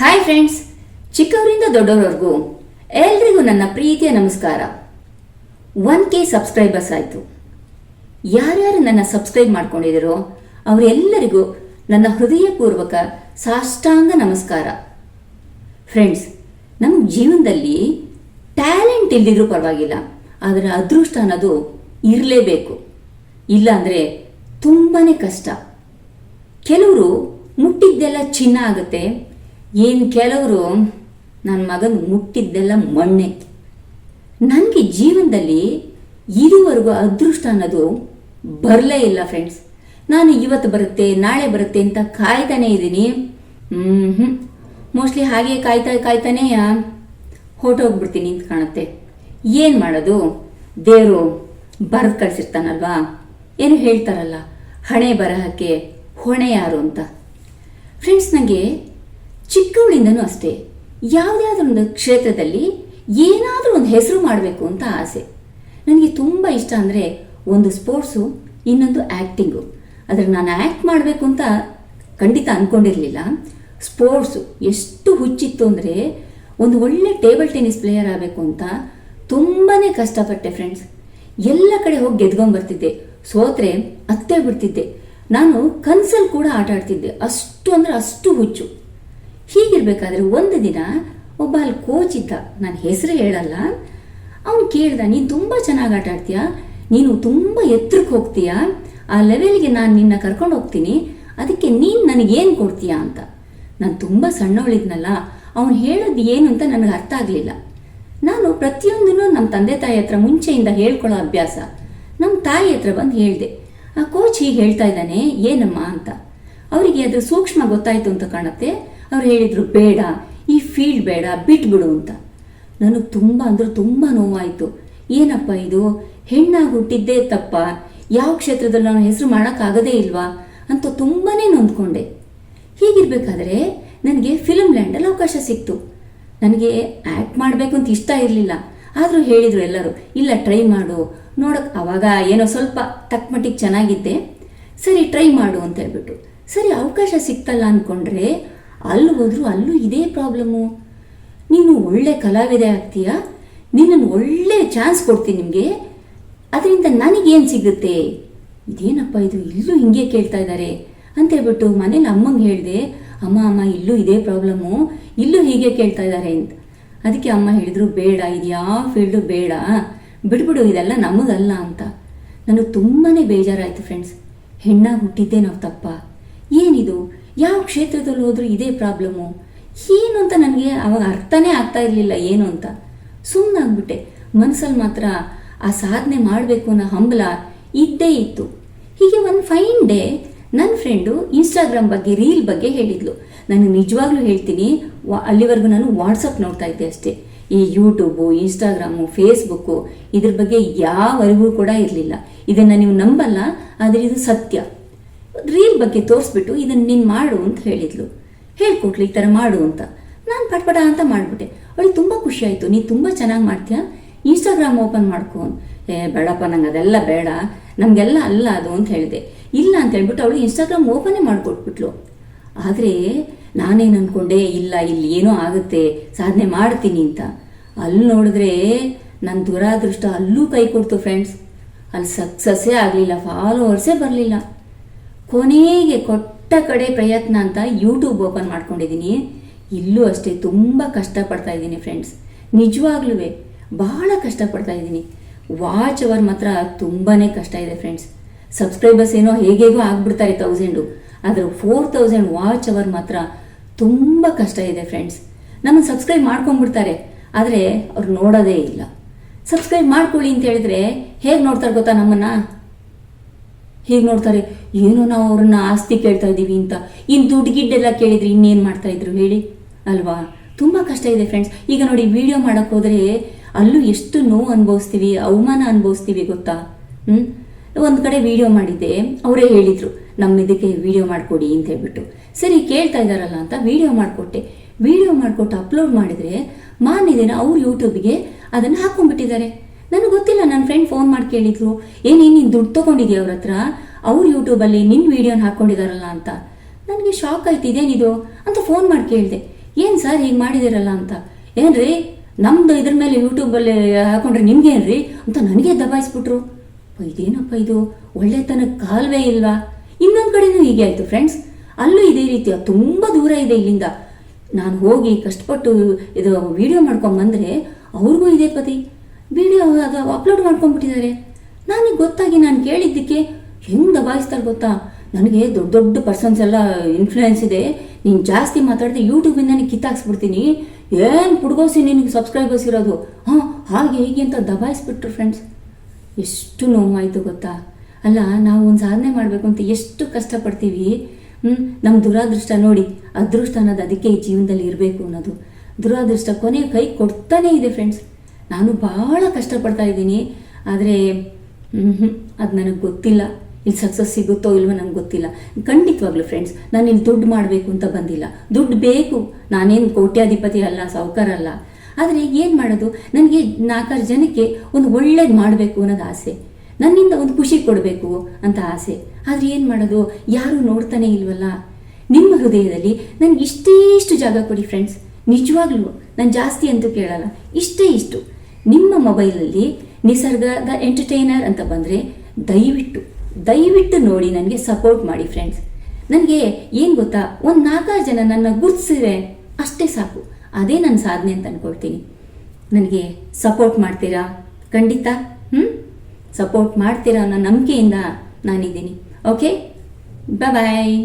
Hi friends ಚಿಕ್ಕವರಿಂದ ದೊಡ್ಡವರವರೆಗೂ ಎಲ್ರಿಗೂ ನನ್ನ ಪ್ರೀತಿಯ ನಮಸ್ಕಾರ. ಒನ್ ಕೆ ಸಬ್ಸ್ಕ್ರೈಬರ್ಸ್ ಆಯಿತು. ಯಾರ್ಯಾರು ನನ್ನ ಸಬ್ಸ್ಕ್ರೈಬ್ ಮಾಡ್ಕೊಂಡಿದ್ದೀರೋ ಅವರೆಲ್ಲರಿಗೂ ನನ್ನ ಹೃದಯಪೂರ್ವಕ ಸಾಷ್ಟಾಂಗ ನಮಸ್ಕಾರ. ಫ್ರೆಂಡ್ಸ್ ನಮ್ಮ ಜೀವನದಲ್ಲಿ ಟ್ಯಾಲೆಂಟ್ ಇಲ್ಲದಿದ್ರೂ ಪರವಾಗಿಲ್ಲ, ಆದರೆ ಅದೃಷ್ಟ ಅನ್ನೋದು ಇರಲೇಬೇಕು. ಇಲ್ಲಾಂದರೆ ತುಂಬಾ ಕಷ್ಟ. ಕೆಲವರು ಮುಟ್ಟಿದ್ದೆಲ್ಲ ಚಿನ್ನ ಆಗುತ್ತೆ ಏನು ಕೆಲವರು ನನ್ನ ಮಗನ ಮುಟ್ಟಿದ್ದೆಲ್ಲ ಮಣ್ಣೆ ನನಗೆ ಜೀವನದಲ್ಲಿ ಇದುವರೆಗೂ ಅದೃಷ್ಟ ಅನ್ನೋದು ಬರಲೇ ಇಲ್ಲ ಫ್ರೆಂಡ್ಸ್ ನಾನು ಇವತ್ತು ಬರುತ್ತೆ, ನಾಳೆ ಬರುತ್ತೆ ಅಂತ ಕಾಯ್ತಾನೆ ಇದ್ದೀನಿ. ಹ್ಞೂ ಮೋಸ್ಟ್ಲಿ ಹಾಗೆ ಕಾಯ್ತಾ ಕಾಯ್ತಾನೆ ಹೊರಟೋಗ್ಬಿಡ್ತೀನಿ ಅಂತ ಕಾಣುತ್ತೆ. ಏನು ಮಾಡೋದು? ದೇವರು ಬರೆದು ಕಳಿಸಿರ್ತಾನಲ್ವಾ? ಏನು ಹೇಳ್ತಾರಲ್ಲ, ಹಣೆ ಬರಹಕ್ಕೆ ಹೊಣೆ ಯಾರು ಅಂತ. ಫ್ರೆಂಡ್ಸ್ ನನಗೆ ಚಿಕ್ಕವಳಿಂದನೂ ಅಷ್ಟೇ. ಯಾವುದಾದ್ರೂ ಒಂದು ಕ್ಷೇತ್ರದಲ್ಲಿ ಏನಾದರೂ ಒಂದು ಹೆಸರು ಮಾಡಬೇಕು ಅಂತ ಆಸೆ. ನನಗೆ ತುಂಬ ಇಷ್ಟ ಅಂದರೆ ಒಂದು ಸ್ಪೋರ್ಟ್ಸು, ಇನ್ನೊಂದು ಆ್ಯಕ್ಟಿಂಗು ಆದರೆ ನಾನು ಆ್ಯಕ್ಟ್ ಮಾಡಬೇಕು ಅಂತ ಖಂಡಿತ ಅಂದ್ಕೊಂಡಿರಲಿಲ್ಲ ಸ್ಪೋರ್ಟ್ಸು ಎಷ್ಟು ಹುಚ್ಚಿತ್ತು ಅಂದರೆ ಒಂದು ಒಳ್ಳೆ ಟೇಬಲ್ ಟೆನ್ನಿಸ್ ಪ್ಲೇಯರ್ ಆಗಬೇಕು ಅಂತ ತುಂಬಾ ಕಷ್ಟಪಟ್ಟೆ ಫ್ರೆಂಡ್ಸ್. ಎಲ್ಲ ಕಡೆ ಹೋಗಿ ಗೆದ್ಕೊಂಡ್ಬರ್ತಿದ್ದೆ ಸೋತ್ರೆ ಅತ್ತೆ ಬಿಡ್ತಿದ್ದೆ. ನಾನು ಕನ್ಸಲ್ಲಿ ಕೂಡ ಆಟ ಆಡ್ತಿದ್ದೆ ಅಷ್ಟು ಅಂದರೆ ಅಷ್ಟು ಹುಚ್ಚು. ಹೀಗಿರ್ಬೇಕಾದ್ರೆ ಒಂದು ದಿನ ಒಬ್ಬ ಅಲ್ಲಿ ಕೋಚ್ ಇದ್ದ ನನ್ನ ಹೆಸರು ಹೇಳಲ್ಲ. ಅವನು ಕೇಳ್ದ, ನೀನು ತುಂಬ ಚೆನ್ನಾಗಿ ಆಟ ಆಡ್ತೀಯಾ? ನೀನು ತುಂಬ ಎತ್ತರಕ್ಕೆ ಹೋಗ್ತೀಯಾ? ಆ ಲೆವೆಲ್ಗೆ ನಾನು ನಿನ್ನ ಕರ್ಕೊಂಡು ಹೋಗ್ತೀನಿ. ಅದಕ್ಕೆ ನೀನು ನನಗೇನು ಕೊಡ್ತೀಯಾ? ಅಂತ. ನಾನು ತುಂಬ ಸಣ್ಣವಳಿದ್ನಲ್ಲ, ಅವನು ಹೇಳೋದು ಏನು ಅಂತ ನನಗೆ ಅರ್ಥ ಆಗಲಿಲ್ಲ. ನಾನು ಪ್ರತಿಯೊಂದನ್ನು ನಮ್ಮ ತಂದೆ ತಾಯಿ ಹತ್ರ ಮುಂಚೆಯಿಂದ ಹೇಳ್ಕೊಳ್ಳೋ ಅಭ್ಯಾಸ. ನಮ್ಮ ತಾಯಿ ಹತ್ರ ಬಂದು ಹೇಳಿದೆ, ಆ ಕೋಚ್ ಹೀಗೆ ಹೇಳ್ತಾ ಇದ್ದಾನೆ, ಏನಮ್ಮ? ಅಂತ. ಅವರಿಗೆ ಅದು ಸೂಕ್ಷ್ಮ ಗೊತ್ತಾಯಿತು ಅಂತ ಕಾಣುತ್ತೆ. ಅವ್ರು ಹೇಳಿದರು, ಬೇಡ, ಈ ಫೀಲ್ಡ್ ಬೇಡ, ಬಿಟ್ಬಿಡು ಅಂತ. ನನಗೆ ತುಂಬ ಅಂದ್ರೆ ತುಂಬ ನೋವಾಯಿತು. ಏನಪ್ಪ ಇದು? ಹೆಣ್ಣಾಗಿ ಹುಟ್ಟಿದ್ದೇ ತಪ್ಪ. ಯಾವ ಕ್ಷೇತ್ರದಲ್ಲಿ ನಾನು ಹೆಸರು ಮಾಡೋಕ್ಕಾಗದೇ ಇಲ್ವಾ? ಅಂತ ತುಂಬಾ ನೊಂದ್ಕೊಂಡೆ. ಹೀಗಿರ್ಬೇಕಾದ್ರೆ ನನಗೆ ಫಿಲ್ಮ್ ಲ್ಯಾಂಡಲ್ಲಿ ಅವಕಾಶ ಸಿಕ್ತು. ನನಗೆ ಆ್ಯಕ್ಟ್ ಮಾಡಬೇಕು ಅಂತ ಇಷ್ಟ ಇರಲಿಲ್ಲ. ಆದರೂ ಹೇಳಿದರು ಎಲ್ಲರೂ, ಇಲ್ಲ ಟ್ರೈ ಮಾಡು. ನೋಡೋಕೆ ಅವಾಗ ಏನೋ ಸ್ವಲ್ಪ ತಕ್ಕಮಟ್ಟಿಗೆ ಚೆನ್ನಾಗಿದ್ದೆ. ಸರಿ ಟ್ರೈ ಮಾಡು ಅಂತ ಹೇಳ್ಬಿಟ್ಟು ಸರಿ, ಅವಕಾಶ ಸಿಕ್ತಲ್ಲ ಅಂದ್ಕೊಂಡ್ರೆ ಅಲ್ಲಿ ಹೋದರೂ ಅಲ್ಲೂ ಇದೇ ಪ್ರಾಬ್ಲಮ್ಮು ನೀನು ಒಳ್ಳೆ ಕಲಾವಿದೆ ಆಗ್ತೀಯಾ? ನಿನ್ನನ್ನು ಒಳ್ಳೆ ಚಾನ್ಸ್ ಕೊಡ್ತೀನಿ ನಿಮಗೆ. ಅದರಿಂದ ನನಗೇನು ಸಿಗುತ್ತೆ? ಇದೇನಪ್ಪ ಇದು? ಇಲ್ಲೂ ಹಿಂಗೆ ಕೇಳ್ತಾ ಇದ್ದಾರೆ ಅಂತೇಳ್ಬಿಟ್ಟು ಮನೇಲಿ ಅಮ್ಮಂಗೆ ಹೇಳಿದೆ, ಅಮ್ಮ ಅಮ್ಮ, ಇಲ್ಲೂ ಇದೇ ಪ್ರಾಬ್ಲಮ್ಮು ಇಲ್ಲೂ ಹೀಗೆ ಕೇಳ್ತಾ ಇದ್ದಾರೆ ಅಂತ. ಅದಕ್ಕೆ ಅಮ್ಮ ಹೇಳಿದ್ರು, ಬೇಡ, ಇದು ಯಾವ ಫೀಲ್ಡು ಬೇಡ. ಬಿಡ್ಬಿಡು ಇದೆಲ್ಲ ನಮಗಲ್ಲ ಅಂತ. ನನಗೆ ತುಂಬಾ ಬೇಜಾರಾಯಿತು ಫ್ರೆಂಡ್ಸ್ ಹೆಣ್ಣ ಹುಟ್ಟಿದ್ದೇ ನಾವು ತಪ್ಪ. ಏನಿದು? ಯಾವ ಕ್ಷೇತ್ರದಲ್ಲಿ ಹೋದರೂ ಇದೇ ಪ್ರಾಬ್ಲಮ್ಮು ಏನು ಅಂತ ನನಗೆ ಅವಾಗ ಅರ್ಥನೇ ಆಗ್ತಾ ಇರಲಿಲ್ಲ, ಏನು ಅಂತ. ಸುಮ್ಮನಾಗ್ಬಿಟ್ಟೆ ಮನಸ್ಸಲ್ಲಿ ಮಾತ್ರ ಆ ಸಾಧನೆ ಮಾಡಬೇಕು ಅನ್ನೋ ಹಂಬಲ ಇದ್ದೇ ಇತ್ತು. ಹೀಗೆ ಒಂದು ಫೈನ್ ಡೇ ನನ್ನ ಫ್ರೆಂಡು ಇನ್ಸ್ಟಾಗ್ರಾಮ್ ಬಗ್ಗೆ ರೀಲ್ ಬಗ್ಗೆ ಹೇಳಿದ್ಲು. ನಾನು ನಿಜವಾಗ್ಲೂ ಹೇಳ್ತೀನಿ, ವಾ, ಅಲ್ಲಿವರೆಗೂ ನಾನು ವಾಟ್ಸಪ್ ನೋಡ್ತಾ ಇದ್ದೆ ಅಷ್ಟೇ. ಈ ಯೂಟ್ಯೂಬು ಇನ್ಸ್ಟಾಗ್ರಾಮು ಫೇಸ್ಬುಕ್ಕು ಇದ್ರ ಬಗ್ಗೆ ಯಾವ ಅರಿವು ಕೂಡ ಇರಲಿಲ್ಲ. ಇದನ್ನು ನೀವು ನಂಬಲ್ಲ, ಆದರೆ ಇದು ಸತ್ಯ. ರೀಲ್ ಬಗ್ಗೆ ತೋರಿಸ್ಬಿಟ್ಟು ಇದನ್ನು ನೀನು ಮಾಡು ಅಂತ ಹೇಳಿದ್ಲು. ಹೇಳ್ಕೊಟ್ಲು ಈ ಥರ ಮಾಡು ಅಂತ. ನಾನು ಪಟ್ಪಟ ಅಂತ ಮಾಡಿಬಿಟ್ಟೆ. ಅವಳಿಗೆ ತುಂಬ ಖುಷಿ ಆಯಿತು. ನೀನು ತುಂಬ ಚೆನ್ನಾಗಿ ಮಾಡ್ತೀಯಾ? ಇನ್ಸ್ಟಾಗ್ರಾಮ್ ಓಪನ್ ಮಾಡ್ಕೊ ಏ, ಬೇಡಪ್ಪ, ನಂಗೆ ಅದೆಲ್ಲ ಬೇಡ. ನಮಗೆಲ್ಲ ಅಲ್ಲ ಅದು ಅಂತ ಹೇಳಿದೆ. ಇಲ್ಲ ಅಂತ ಹೇಳ್ಬಿಟ್ಟು ಅವಳು ಇನ್ಸ್ಟಾಗ್ರಾಮ್ ಓಪನೇ ಮಾಡಿಕೊಟ್ಬಿಟ್ಲು. ಆದರೆ ನಾನೇನು ಅಂದ್ಕೊಂಡೆ ಇಲ್ಲ, ಇಲ್ಲಿ ಏನೋ ಆಗುತ್ತೆ. ಸಾಧನೆ ಮಾಡ್ತೀನಿ ಅಂತ. ಅಲ್ಲಿ ನೋಡಿದ್ರೆ ನನ್ನ ದುರಾದೃಷ್ಟ ಅಲ್ಲೂ ಕೈ ಕೊಡ್ತು ಫ್ರೆಂಡ್ಸ್ ಅಲ್ಲಿ ಸಕ್ಸಸ್ಸೇ ಆಗಲಿಲ್ಲ. ಫಾಲೋವರ್ಸೇ ಬರಲಿಲ್ಲ. ಕೊನೆಗೆ ಕೊಟ್ಟ ಕಡೆ ಪ್ರಯತ್ನ ಅಂತ ಯೂಟ್ಯೂಬ್ ಓಪನ್ ಮಾಡ್ಕೊಂಡಿದ್ದೀನಿ ಇಲ್ಲೂ ಅಷ್ಟೇ ತುಂಬ ಕಷ್ಟಪಡ್ತಾ ಇದ್ದೀನಿ ಫ್ರೆಂಡ್ಸ್ ನಿಜವಾಗ್ಲೂ ಬಹಳ ಕಷ್ಟಪಡ್ತಾ ಇದ್ದೀನಿ. ವಾಚ್ ಅವರ್ ಮಾತ್ರ ತುಂಬಾ ಕಷ್ಟ ಇದೆ ಫ್ರೆಂಡ್ಸ್ ಸಬ್ಸ್ಕ್ರೈಬರ್ಸ್ ಏನೋ ಹೇಗೇಗೋ ಆಗ್ಬಿಡ್ತಾರೆ ತೌಸಂಡು ಆದರೆ ಫೋರ್ ತೌಸಂಡ್ ವಾಚ್ ಅವರ್ ಮಾತ್ರ ತುಂಬ ಕಷ್ಟ ಇದೆ ಫ್ರೆಂಡ್ಸ್ ನಮ್ಮನ್ನು ಸಬ್ಸ್ಕ್ರೈಬ್ ಮಾಡ್ಕೊಂಡ್ಬಿಡ್ತಾರೆ. ಆದರೆ ಅವ್ರು ನೋಡೋದೇ ಇಲ್ಲ. ಸಬ್ಸ್ಕ್ರೈಬ್ ಮಾಡ್ಕೊಳ್ಳಿ ಅಂತ ಹೇಳಿದ್ರೆ ಹೇಗೆ ನೋಡ್ತಾರೆ ಗೊತ್ತಾ ನಮ್ಮನ್ನು? ಹೀಗೆ ನೋಡ್ತಾರೆ, ಏನು ನಾವು ಅವ್ರನ್ನ ಆಸ್ತಿ ಕೇಳ್ತಾ ಇದ್ದೀವಿ ಅಂತ. ಇನ್ನು ದುಡ್ಡು ಗಿಡ್ಡೆಲ್ಲ ಕೇಳಿದ್ರೆ ಇನ್ನೇನು ಮಾಡ್ತಾ ಇದ್ರು ಹೇಳಿ? ಅಲ್ವಾ? ತುಂಬ ಕಷ್ಟ ಇದೆ ಫ್ರೆಂಡ್ಸ್ ಈಗ ನೋಡಿ ವಿಡಿಯೋ ಮಾಡೋಕ್ಕೆ ಅಲ್ಲೂ ಎಷ್ಟು ನೋವು ಅನುಭವಿಸ್ತೀವಿ, ಅವಮಾನ ಅನುಭವಿಸ್ತೀವಿ ಗೊತ್ತಾ? ಹ್ಞೂ ಒಂದು ಕಡೆ ವಿಡಿಯೋ ಮಾಡಿದ್ದೆ, ಅವರೇ ಹೇಳಿದರು ನಮ್ಮ ಇದಕ್ಕೆ ವಿಡಿಯೋ ಮಾಡಿಕೊಡಿ ಅಂತ ಹೇಳ್ಬಿಟ್ಟು. ಸರಿ, ಕೇಳ್ತಾ ಇದ್ದಾರಲ್ಲ ಅಂತ ವಿಡಿಯೋ ಮಾಡಿಕೊಟ್ಟೆ. ವಿಡಿಯೋ ಮಾಡಿಕೊಟ್ಟು ಅಪ್ಲೋಡ್ ಮಾಡಿದರೆ ದಿನ ಅವ್ರು ಯೂಟ್ಯೂಬ್ಗೆ ಅದನ್ನು ಹಾಕ್ಕೊಂಡ್ಬಿಟ್ಟಿದ್ದಾರೆ ನನಗೆ ಗೊತ್ತಿಲ್ಲ ನನ್ನ ಫ್ರೆಂಡ್ ಫೋನ್ ಮಾಡಿ ಕೇಳಿದ್ರು ಏನೇ ನೀನು ದುಡ್ಡು ತೊಗೊಂಡಿದ್ಯಾ ಅವ್ರ ಹತ್ರ? ಅವ್ರು ಯೂಟ್ಯೂಬಲ್ಲಿ ನಿನ್ನ ವೀಡಿಯೋನ ಹಾಕ್ಕೊಂಡಿದಾರಲ್ಲ ಅಂತ. ನನಗೆ ಶಾಕ್ ಆಯ್ತು ಇದೇನಿದು ಅಂತ ಫೋನ್ ಮಾಡಿ ಕೇಳಿದೆ. ಏನು ಸರ್ ಹೀಗೆ ಮಾಡಿದಿರಲ್ಲ ಅಂತ? ಏನ್ರಿ? ನಮ್ದು ಇದ್ರ ಮೇಲೆ ಯೂಟ್ಯೂಬಲ್ಲಿ ಹಾಕೊಂಡ್ರೆ ನಿಮ್ಗೇನ್ರಿ ಅಂತ ನನಗೆ ದಬಾಯಿಸ್ಬಿಟ್ರು. ಇದೇನಪ್ಪ ಇದು? ಒಳ್ಳೆತನ ಕಾಲ್ವೇ ಇಲ್ವಾ? ಇನ್ನೊಂದು ಕಡೆನೂ ಹೀಗೆ ಆಯಿತು ಫ್ರೆಂಡ್ಸ್ ಅಲ್ಲೂ ಇದೇ ರೀತಿಯ ತುಂಬ ದೂರ ಇದೆ ಇಲ್ಲಿಂದ. ನಾನು ಹೋಗಿ ಕಷ್ಟಪಟ್ಟು ಇದು ವಿಡಿಯೋ ಮಾಡ್ಕೊಂಬಂದರೆ ಅವ್ರಿಗೂ ಇದೇ ಪತಿ. ವಿಡಿಯೋ ಅದು ಅಪ್ಲೋಡ್ ಮಾಡ್ಕೊಂಡ್ಬಿಟ್ಟಿದ್ದಾರೆ. ನನಗೆ ಗೊತ್ತಾಗಿ ನಾನು ಕೇಳಿದ್ದಕ್ಕೆ ಹೆಂಗೆ ದಬಾಯಿಸ್ತಾರೆ ಗೊತ್ತಾ? ನನಗೆ ದೊಡ್ಡ ದೊಡ್ಡ ಪರ್ಸನ್ಸ್ ಎಲ್ಲ ಇನ್ಫ್ಲೂಯೆನ್ಸ್ ಇದೆ. ನೀನು ಜಾಸ್ತಿ ಮಾತಾಡಿದ್ರೆ ಯೂಟ್ಯೂಬಿಂದನೇ ಕಿತ್ತಾಕ್ಸ್ಬಿಡ್ತೀನಿ. ಏನು ಪುಡ್ಗೋಸಿ ನಿನಗೆ ಸಬ್ಸ್ಕ್ರೈಬರ್ಸ್ ಇರೋದು? ಹಾಂ, ಹಾಗೆ ಹೀಗೆ ಅಂತ ದಬಾಯಿಸ್ಬಿಟ್ರು ಫ್ರೆಂಡ್ಸ್ ಎಷ್ಟು ನೋವಾಯಿತು ಗೊತ್ತಾ? ಅಲ್ಲ, ನಾವು ಒಂದು ಸಾಧನೆ ಮಾಡಬೇಕು ಅಂತ ಎಷ್ಟು ಕಷ್ಟಪಡ್ತೀವಿ? ನಮ್ಮ ದುರಾದೃಷ್ಟ ನೋಡಿ. ಅದೃಷ್ಟ ಅನ್ನೋದು ಅದಕ್ಕೆ ಈ ಜೀವನದಲ್ಲಿ ಇರಬೇಕು ಅನ್ನೋದು. ದುರಾದೃಷ್ಟ ಕೊನೆಗೆ ಕೈ ಕೊಡ್ತಾನೇ ಇದೆ ಫ್ರೆಂಡ್ಸ್ ನಾನು ಭಾಳ ಕಷ್ಟಪಡ್ತಾ ಇದ್ದೀನಿ. ಆದರೆ ಅದು ನನಗೆ ಗೊತ್ತಿಲ್ಲ. ಇಲ್ಲಿ ಸಕ್ಸಸ್ ಸಿಗುತ್ತೋ ಇಲ್ವೋ ನನಗೆ ಗೊತ್ತಿಲ್ಲ. ಖಂಡಿತವಾಗ್ಲೂ ಫ್ರೆಂಡ್ಸ್ ನಾನು ಇಲ್ಲಿ ದುಡ್ಡು ಮಾಡಬೇಕು ಅಂತ ಬಂದಿಲ್ಲ. ದುಡ್ಡು ಬೇಕು. ನಾನೇನು ಕೋಟ್ಯಾಧಿಪತಿ ಅಲ್ಲ, ಸಾವುಕಾರ ಅಲ್ಲ. ಆದರೆ ಏನು ಮಾಡೋದು? ನನಗೆ ನಾಲ್ಕಾರು ಜನಕ್ಕೆ ಒಂದು ಒಳ್ಳೇದು ಮಾಡಬೇಕು ಅನ್ನೋದು ಆಸೆ. ನನ್ನಿಂದ ಒಂದು ಖುಷಿ ಕೊಡಬೇಕು ಅಂತ ಆಸೆ. ಆದರೆ ಏನು ಮಾಡೋದು? ಯಾರೂ ನೋಡ್ತಾನೆ ಇಲ್ವಲ್ಲ? ನಿಮ್ಮ ಹೃದಯದಲ್ಲಿ ನನಗೆ ಇಷ್ಟೇ ಇಷ್ಟು ಜಾಗ ಕೊಡಿ ಫ್ರೆಂಡ್ಸ್ ನಿಜವಾಗ್ಲೂ, ನಾನು ಜಾಸ್ತಿ ಅಂತೂ ಕೇಳಲ್ಲ. ಇಷ್ಟೇ ಇಷ್ಟು. ನಿಮ್ಮ ಮೊಬೈಲಲ್ಲಿ ನಿಸರ್ಗದ ಎಂಟರ್ಟೈನರ್ ಅಂತ ಬಂದರೆ ದಯವಿಟ್ಟು ದಯವಿಟ್ಟು ನೋಡಿ ನನಗೆ ಸಪೋರ್ಟ್ ಮಾಡಿ ಫ್ರೆಂಡ್ಸ್ ನನಗೆ ಏನು ಗೊತ್ತಾ, ಒಂದು ನಾಲ್ಕಾರು ಜನ ನನ್ನ ಗುರ್ತಿಸಿದ್ರೆ ಅಷ್ಟೇ ಸಾಕು. ಅದೇ ನನ್ನ ಸಾಧನೆ ಅಂತ ಅಂದ್ಕೊಳ್ತೀನಿ ನನಗೆ ಸಪೋರ್ಟ್ ಮಾಡ್ತೀರಾ? ಖಂಡಿತ. ಹ್ಞೂ ಸಪೋರ್ಟ್ ಮಾಡ್ತೀರಾ ಅನ್ನೋ ನಂಬಿಕೆಯಿಂದ ನಾನಿದ್ದೀನಿ. Okay bye